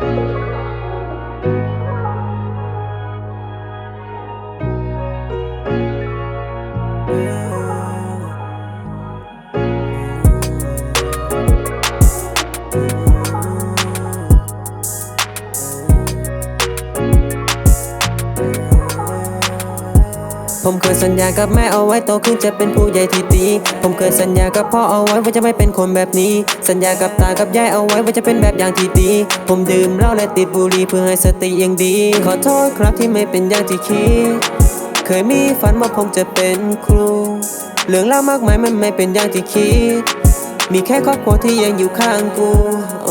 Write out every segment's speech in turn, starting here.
Thank you. ผมเคยสัญญากับแม่เอาไว้โตขึ้นจะเป็นผู้ใหญ่ที่ดี ผมเคยสัญญากับพ่อเอาไว้ว่าจะไม่เป็นคนแบบนี้ สัญญากับตากับยายเอาไว้ว่าจะเป็นแบบอย่างที่ดี ผมดื่มเหล้าและติดบุหรี่เพื่อให้สติยังดี ขอโทษครับที่ไม่เป็นอย่างที่คิด เคยมีฝันว่าผมจะเป็นครู เรื่องเล่าวมากมายมันไม่เป็นอย่างที่คิด มีแค่ครอบครัวที่ยังอยู่ข้างกูโอ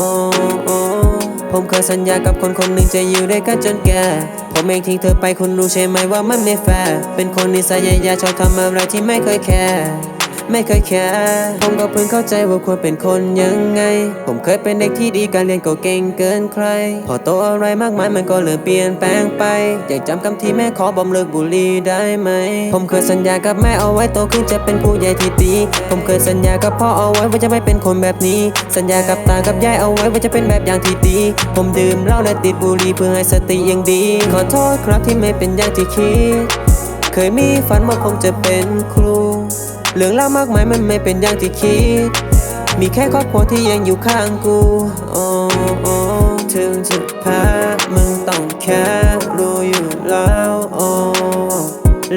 ผมเคยสัญญากับคนคนหนึ่งจะอยู่ด้วยกันจนแก่ ผมเองทิ้งเธอไปคุณรู้ใช่ไหมว่ามันไม่แฟร์ เป็นคนนิสัยแย่ๆชอบทำอะไรที่ไม่เคยแคร์ ไม่เคยแคร์ผมก็เพิ่งเข้าใจว่าควรเป็นคนยังไง ผมเคยเป็นเด็กที่ดีการเรียนก็เก่งเกินใคร พอโตอะไรมากมายมันก็เริ่มเปลี่ยนแปลงไป อยากจำคำที่แม่ขอบ่มเลิกบุหรี่ได้ไหม ผมเคยสัญญากับแม่เอาไว้โตขึ้นจะเป็นผู้ใหญ่ที่ดี ผมเคยสัญญากับพ่อเอาไว้ว่าจะไม่เป็นคนแบบนี้ สัญญากับตากับยายเอาไว้ว่าจะเป็นแบบอย่างที่ดี ผมดื่มเหล้าและติดบุหรี่เพื่อให้สติยังดี ขอโทษครับที่ไม่เป็นอย่างที่คิด เคยมีฝันว่าผมจะเป็นครู เรื่องเล่าวมากมายมันไม่เป็นอย่างที่คิด มีแค่ครอบครัวที่ยังอยู่ข้างกูโอ้โอ้ถึงจะแพ้มึงต้องแค่รู้อยู่แล้วโอ้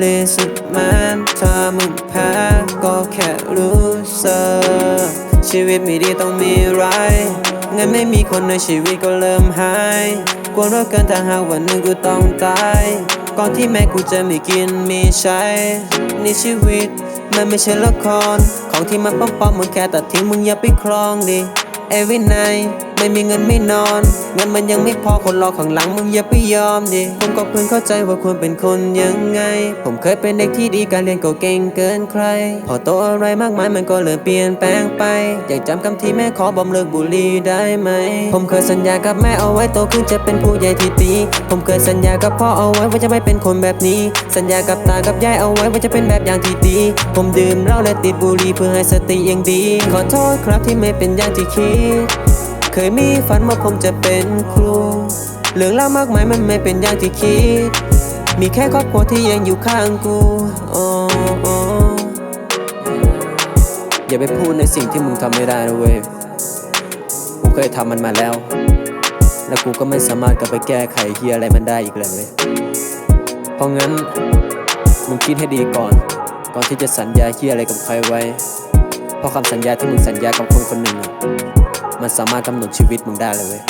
ลิสแมนถ้ามึงแพ้ก็แค่รู้สึกชีวิตไม่ดีต้องมีไรายเงินไม่มีคนในชีวิตก็เริ่มหายกลัวรถเกินถ้าหากวันหนึ่งกูต้องตาย ก่อนที่แม่กูจะมีกินมีใช้นี่ชีวิต มันไม่ใช่ละคร ของที่มันป้อมปอมๆมึงแค่ตัดทิ้งมึงอย่าไปครองดิ Every night ไม่มีเงินไม่นอนเงินมันยังไม่พอคนรอข้างหลังมึงอย่าไปยอมดิผมก็เพิ่งเข้าใจว่าควรเป็นคนยังไง ผมเคยเป็นเด็กที่ดีการเรียนก็เก่งเกินใคร พอโตอะไรมากมายมันก็เริ่มเปลี่ยนแปลงไป อยากจำคำที่แม่ขอบ่มเลิกบุหรี่ได้ไหม ผมเคยสัญญากับแม่เอาไว้โตขึ้นจะเป็นผู้ใหญ่ที่ดีผมเคยสัญญากับพ่อเอาไว้ว่าจะไม่เป็นคนแบบนี้ สัญญากับตากับยายเอาไว้ว่าจะเป็นแบบอย่างที่ดี ผมดื่มเหล้าและติดบุหรี่เพื่อให้สติยังดี ขอโทษครับที่ไม่เป็นอย่างที่คิด ยมีฝันว่าผมจะเป็นครู เรื่องเล่าวมากมายมันไม่เป็นอย่างที่คิด มีแค่ครอบครัวที่ยังอยู่ข้างกูโอโอ้อย่าไปพูดในสิ่งที่มึงทำไม่ได้นะเว้ย กูเคยทำมันมาแล้ว และกูก็ไม่สามารถกลับไปแก้ไขเฮียอะไรมันได้อีกเลยเว้ย เพราะงั้นมึงคิดให้ดีก่อน ก่อนที่จะสัญญาเฮียอะไรกับใครไว้ เพราะคำสัญญาที่มึงสัญญากับคนคนหนึ่งอะ มันสามารถกำหนดชีวิตมึงได้เลยเว้ย